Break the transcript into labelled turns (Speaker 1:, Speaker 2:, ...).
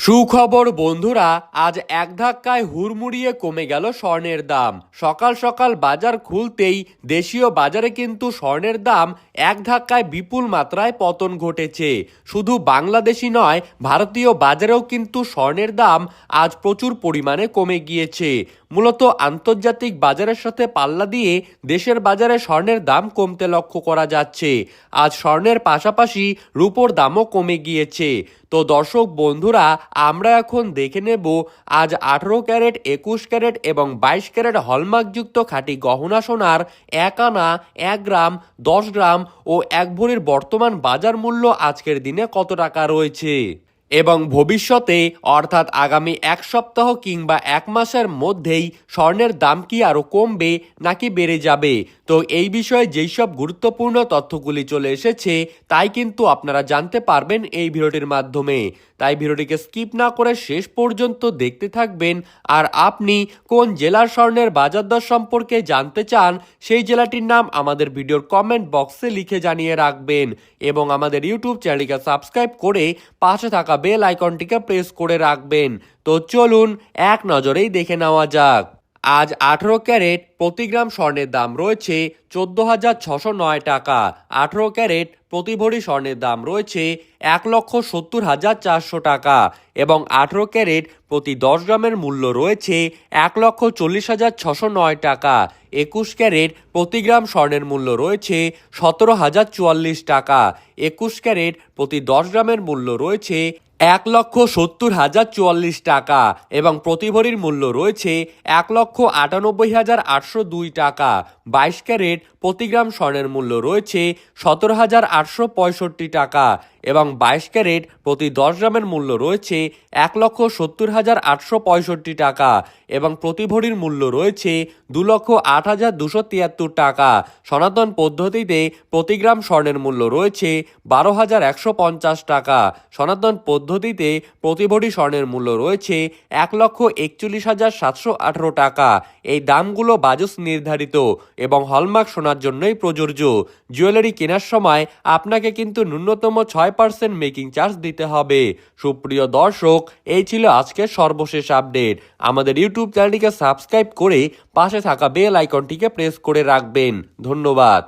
Speaker 1: সুখবর, বন্ধুরা, আজ এক ধাক্কায় হুড়মুড়িয়ে কমে গেল স্বর্ণের দাম। সকাল সকাল বাজার খুলতেই দেশীয় বাজারে কিন্তু স্বর্ণের দাম এক ধাক্কায় বিপুল মাত্রায় পতন ঘটেছে। শুধু বাংলাদেশি নয়, ভারতীয় বাজারেও কিন্তু স্বর্ণের দাম আজ প্রচুর পরিমাণে কমে গিয়েছে। মূলত আন্তর্জাতিক বাজারের সাথে পাল্লা দিয়ে দেশের বাজারে স্বর্ণের দাম কমতে লক্ষ্য করা যাচ্ছে। আজ স্বর্ণের পাশাপাশি রূপোর দামও কমে গিয়েছে। তো দর্শক বন্ধুরা, আমরা এখন দেখে নেব আজ আঠেরো ক্যারেট, একুশ ক্যারেট এবং বাইশ ক্যারেট হলমার্কযুক্ত খাঁটি গহনা সোনার এক আনা, এক গ্রাম, দশ গ্রাম ও এক ভরির বর্তমান বাজার মূল্য আজকের দিনে কত টাকা রয়েছে? এবং ভবিষ্যতে, অর্থাৎ আগামী এক সপ্তাহ কিংবা এক মাসের মধ্যেই স্বর্ণের দাম কি আরও কমবে নাকি বেড়ে যাবে? তো এই বিষয়ে যেই সব গুরুত্বপূর্ণ তথ্যগুলি চলে এসেছে, তাই কিন্তু আপনারা জানতে পারবেন এই ভিডিওটির মাধ্যমে। তাই ভিডিওটিকে স্কিপ না করে শেষ পর্যন্ত দেখতে থাকবেন। আর আপনি কোন জেলার স্বর্ণের বাজার দর সম্পর্কে জানতে চান, সেই জেলাটির নাম আমাদের ভিডিওর কমেন্ট বক্সে লিখে জানিয়ে রাখবেন। এবং আমাদের ইউটিউব চ্যানেলকে সাবস্ক্রাইব করে পাশে থাকা বেল আইকনটিকে প্রেস করে রাখবেন। তো চলুন এক নজরেই দেখে নেওয়া যাক। আজ আঠেরো ক্যারেট প্রতি গ্রাম স্বর্ণের দাম রয়েছে চোদ্দ হাজার ছশো নয় টাকা। আঠেরো ক্যারেট প্রতি ভরি স্বর্ণের দাম রয়েছে এক লক্ষ সত্তর হাজার চারশো টাকা এবং আঠেরো ক্যারেট প্রতি দশ গ্রামের মূল্য রয়েছে এক লক্ষ চল্লিশ হাজার ছশো নয় টাকা। একুশ ক্যারেট প্রতি গ্রাম স্বর্ণের মূল্য রয়েছে সতেরো হাজার চুয়াল্লিশ টাকা। একুশ ক্যারেট প্রতি দশ গ্রামের মূল্য রয়েছে এক লক্ষ সত্তর হাজার চুয়াল্লিশ টাকা এবং প্রতি ভরির মূল্য রয়েছে এক লক্ষ আটানব্বই হাজার আটশো দুই টাকা। বাইশ ক্যারেট প্রতি গ্রাম স্বর্ণের মূল্য রয়েছে সতেরো হাজার আটশো পঁয়ষট্টি টাকা এবং বাইশ ক্যারেট প্রতি দশ গ্রামের মূল্য রয়েছে এক লক্ষ সত্তর হাজার আটশো পঁয়ষট্টি টাকা এবং প্রতি ভরির মূল্য রয়েছে দু লক্ষ আট হাজার দুশো তিয়াত্তর টাকা। সনাতন পদ্ধতিতে প্রতি গ্রাম স্বর্ণের মূল্য রয়েছে বারো হাজার একশো পঞ্চাশ টাকা। সনাতন পদ্ধতিতে প্রতি ভরি স্বর্ণের মূল্য রয়েছে এক লক্ষ একচল্লিশ হাজার সাতশো আঠারো টাকা। এই দামগুলো বাজস নির্ধারিত। এবং হলমার্ক সোনার জন্যই প্রযোজ্য। জুয়েলারি কেনার সময় আপনাকে কিন্তু ন্যূনতম ছয় পার্সেন্ট মেকিং চার্জ দিতে হবে। সুপ্রিয় দর্শক, এই ছিল আজকের সর্বশেষ আপডেট। আমাদের ইউটিউব চ্যানেলটিকে সাবস্ক্রাইব করে পাশে থাকা বেল আইকনটিকে প্রেস করে রাখবেন। ধন্যবাদ।